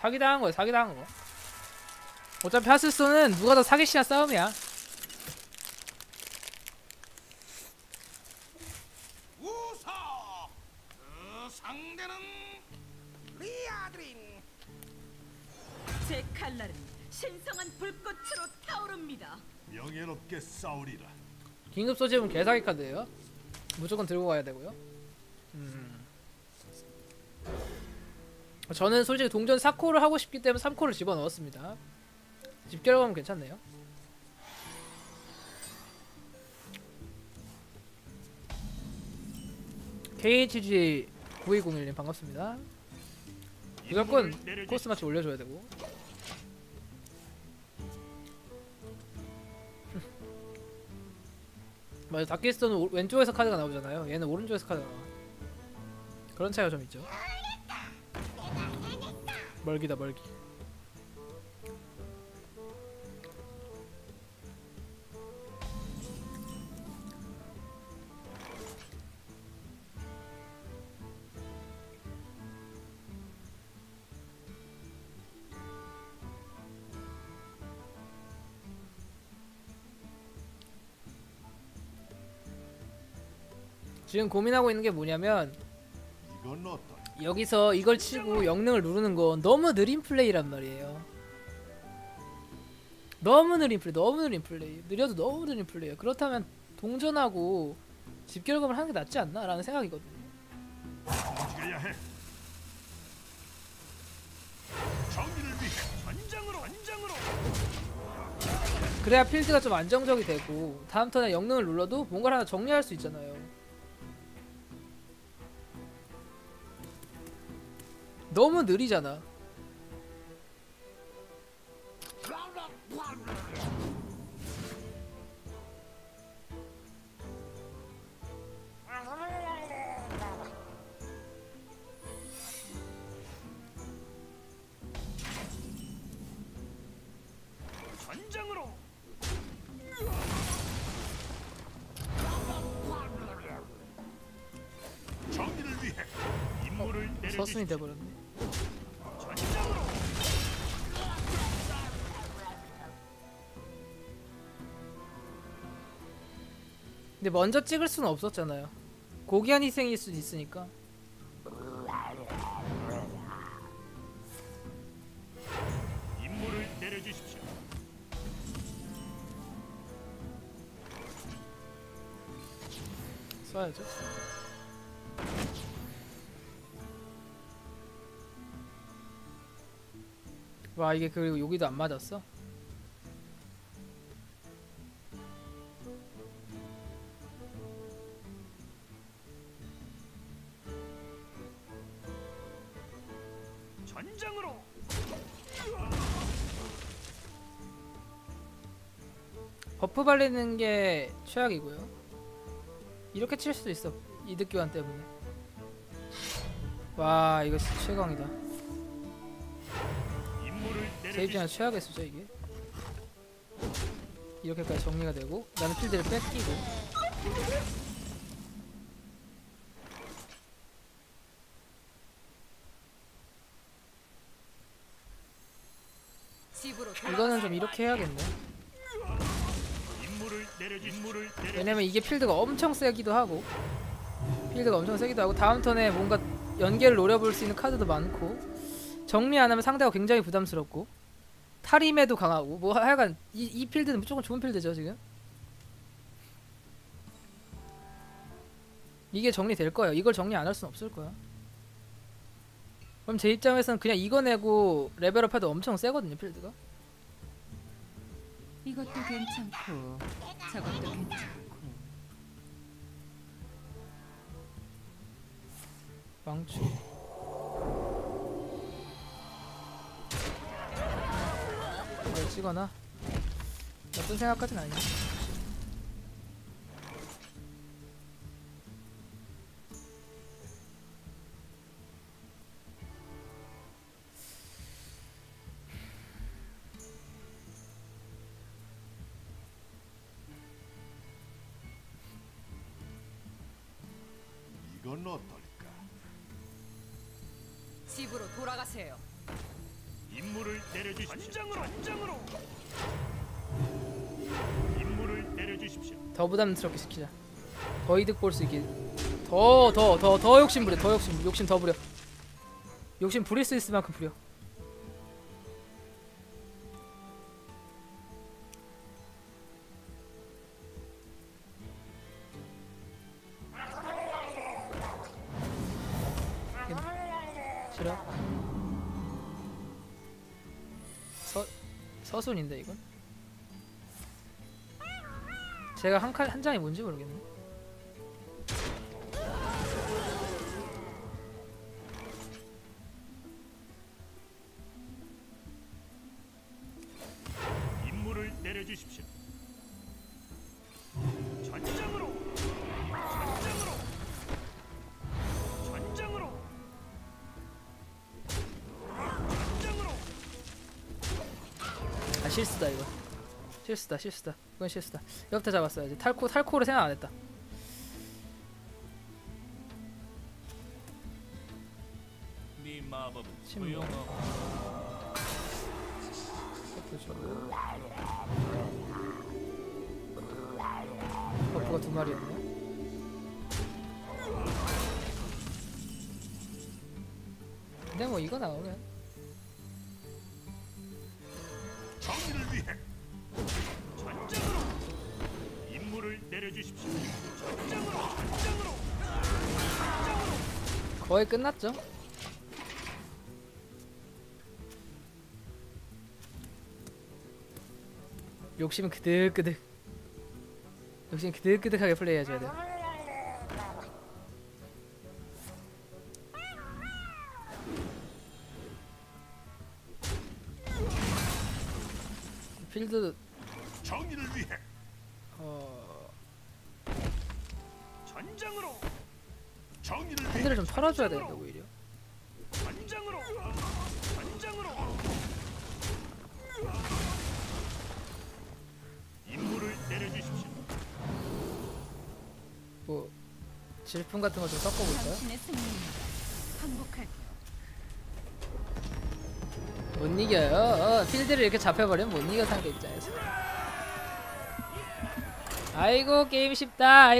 사기당한 거야 사기당한 거 어차피 하스스톤은 누가 더 사기치냐 싸움이야 그 상대는 리아드린 제 칼날은 신성한 불꽃으로 타오릅니다. 명예롭게 싸우리라. 긴급 소집은 개사기 카드예요 무조건 들고 가야 되고요 음. 저는 솔직히 동전 4코를 하고 싶기 때문에 3코를 집어넣었습니다. 집결하면 괜찮네요. KHG 9201님 반갑습니다. 무조건 코스 마치 올려줘야 되고. 맞아 다키스톤은 오- 왼쪽에서 카드가 나오잖아요. 얘는 오른쪽에서 카드가 나와. 그런 차이가 좀 있죠 멀기다 멀기 지금 고민하고 있는 게 뭐냐면 이건 어떤? 여기서 이걸 치고 영능을 누르는 건 너무 느린 플레이란 말이에요. 너무 느린 플레이, 너무 느린 플레이. 느려도 너무 느린 플레이야. 그렇다면 동전하고 집결금을 하는 게 낫지 않나? 라는 생각이거든요. 그래야 필드가 좀 안정적이 되고 다음 턴에 영능을 눌러도 뭔가를 하나 정리할 수 있잖아요. 너무 느리잖아. 서순이. 돼버렸네. 근데 먼저 찍을 수는 없었잖아요. 고귀한 희생일 수도 있으니까. 임무를 내려주십시오. 써야죠. 와 이게 그리고 여기도 안 맞았어? 전장으로. 버프 발리는 게 최악이고요. 이렇게 칠 수도 있어. 이득 교환 때문에. 와 이거 최강이다. 입장에서 최악의 수죠 이게. 이렇게까지 정리가 되고 나는 필드를 뺏기고 집으로 이거는 좀 이렇게 해야겠네. 왜냐면 이게 필드가 엄청 세기도 하고 필드가 엄청 세기도 하고 다음 턴에 뭔가 연계를 노려볼 수 있는 카드도 많고 정리 안 하면 상대가 굉장히 부담스럽고 탈임에도 강하고 뭐 하여간 이, 이 필드는 무조건 좋은 필드죠 지금. 이게 정리될 거예요. 이걸 정리 안할 수는 없을 거야. 그럼 제 입장에서는 그냥 이거 내고 레벨업 해도 엄청 세거든요 필드가 이것도 괜찮고 저것도 괜찮고. 망치. 이걸 찍거나 나쁜 생각까진 아니야 이건 어떨까? 집으로 돌아가세요. 임무를 내려주십시오. 전장으로 전장으로. 임무를 내려주십시오. 더 부담스럽게 시키자. 더 이득 볼 수 있게. 더 더 더 더 욕심 부려. 더 욕심 욕심 더 부려. 욕심 부릴 수 있을 만큼 부려. 서순인데 이건? 제가 한칸한 장이 뭔지 모르겠네. 임무를 내려주십시오. 실수다 이거. 실수다 실수다. 이건 실수다. 옆에 잡았어야지. 탈코 탈코를 생각 안 했다. 네 마법은. 소용없. 버프가 두 마리였네. 근데 뭐 이거 나오면 내려주십시오. 전장으로. 전장으로. 거의 끝났죠. 욕심은 그득그득. 욕심 그득그득하게 플레이해줘야 돼. 필드 정의를 위해. 어 핸들을 좀 털어줘야 되는데 오히려. 전장으로. 전장으로. 임무를 내려주십시오. 뭐 질풍 같은 거 좀 섞어볼까요? 못 이겨요. 어, 필드를 이렇게 잡혀버리면 못 이겨 상대 입장에서. 아이고 게임 쉽다. 아이고.